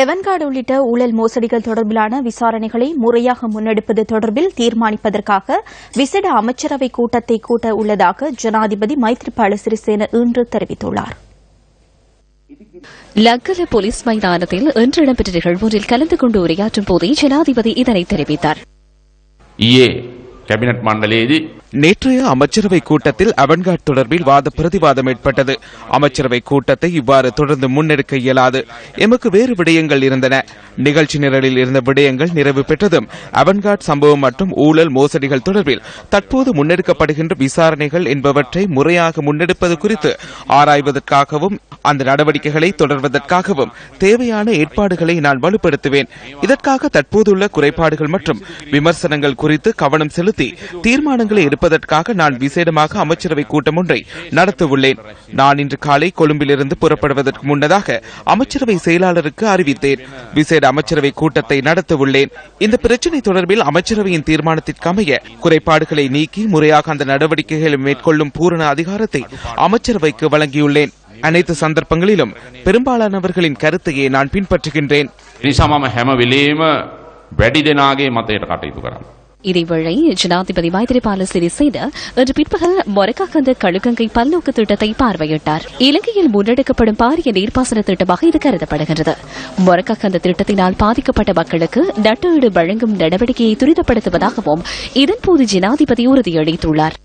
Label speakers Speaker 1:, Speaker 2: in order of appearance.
Speaker 1: எவன்கார்டு உள்ளிட்ட ஊழல் மோசடிகள் தொடர்பிலான விசாரணைகளை முறையாக முன்னெடுப்பது தொடர்பில் தீர்மானிப்பதற்காக விசேட அமைச்சரவை கூட்டத்தை கூட்ட உள்ளதாக ஜனாதிபதி மைத்ரிபால சிறிசேன இன்று தெரிவித்துள்ளார்.
Speaker 2: லக்கல போலீஸ் மைதானத்தில் இன்று இடம்பெற்ற நிகழ்வொன்றில் கலந்து கொண்டு உரையாற்றும் போதே ஜனாதிபதி இதனை தெரிவித்தார்.
Speaker 3: நேற்றைய அமைச்சரவை கூட்டத்தில் அவன்கார்ட் தொடர்பில் வாத பிரதிவாதம் ஏற்பட்டது. அமைச்சரவை கூட்டத்தை இவ்வாறு தொடர்ந்து முன்னெடுக்க இயலாது. எமக்கு வேறு விடயங்கள் இருந்தன. நிகழ்ச்சி நிரலில் இருந்த விடயங்கள் நிறைவு பெற்றதும் அவன்காட் சம்பவம் மற்றும் ஊழல் மோசடிகள் தொடர்பில் தற்போது முன்னெடுக்கப்படுகின்ற விசாரணைகள் என்பவற்றை முறையாக முன்னெடுப்பது குறித்து ஆராய்வதற்காகவும் அந்த நடவடிக்கைகளை தொடர்வதற்காகவும் தேவையான ஏற்பாடுகளை நான் வலுப்படுத்துவேன். இதற்காக தற்போதுள்ள குறைபாடுகள் மற்றும் விமர்சனங்கள் குறித்து கவனம் செலுத்தி தீர்மானங்களை எடுப்பதற்காக நான் விசேடமாக அமைச்சரவை கூட்டம் ஒன்றை நடத்தவுள்ளேன் நான் இன்று காலை கொழும்பிலிருந்து புறப்படுவதற்கு முன்னதாக அமைச்சரவை செயலாளருக்கு அறிவித்தேன் விசேட அமைச்சரவை கூட்டத்தை நடத்தவுள்ளேன் இந்த பிரச்சினை தொடர்பில் அமைச்சரவையின் தீர்மானத்திற்கு அமைய குறைபாடுகளை நீக்கி முறையாக அந்த நடவடிக்கைகளை மேற்கொள்ளும் பூரண அதிகாரத்தை அமைச்சரவைக்கு வழங்கியுள்ளேன் அனைத்து சந்தர்ப்பங்களிலும் பெரும்பாலானவர்களின் கருத்தையே நான் பின்பற்றுகின்றேன்
Speaker 4: නිසා මම හැම වෙලේම වැඩි දෙනාගේ මතයට කටයුතු කරන්න.
Speaker 2: இதேவேளை ஜனாதிபதி மைத்திரிபால சிறிசேன இன்று பிற்பகல் மொரக்காகந்த கழுகங்கை பல்லோக்கு திட்டத்தை பார்வையிட்டார். இலங்கையில் முன்னெடுக்கப்படும் பாரிய நீர்ப்பாசன திட்டமாக இது கருதப்படுகிறது மொரக்காகந்த திட்டத்தினால் பாதிக்கப்பட்ட மக்களுக்கு நட்டஈடு வழங்கும் நடவடிக்கையை துரிதப்படுத்துவதாகவும் இதன்போது ஜனாதிபதி உறுதியளித்துள்ளார்.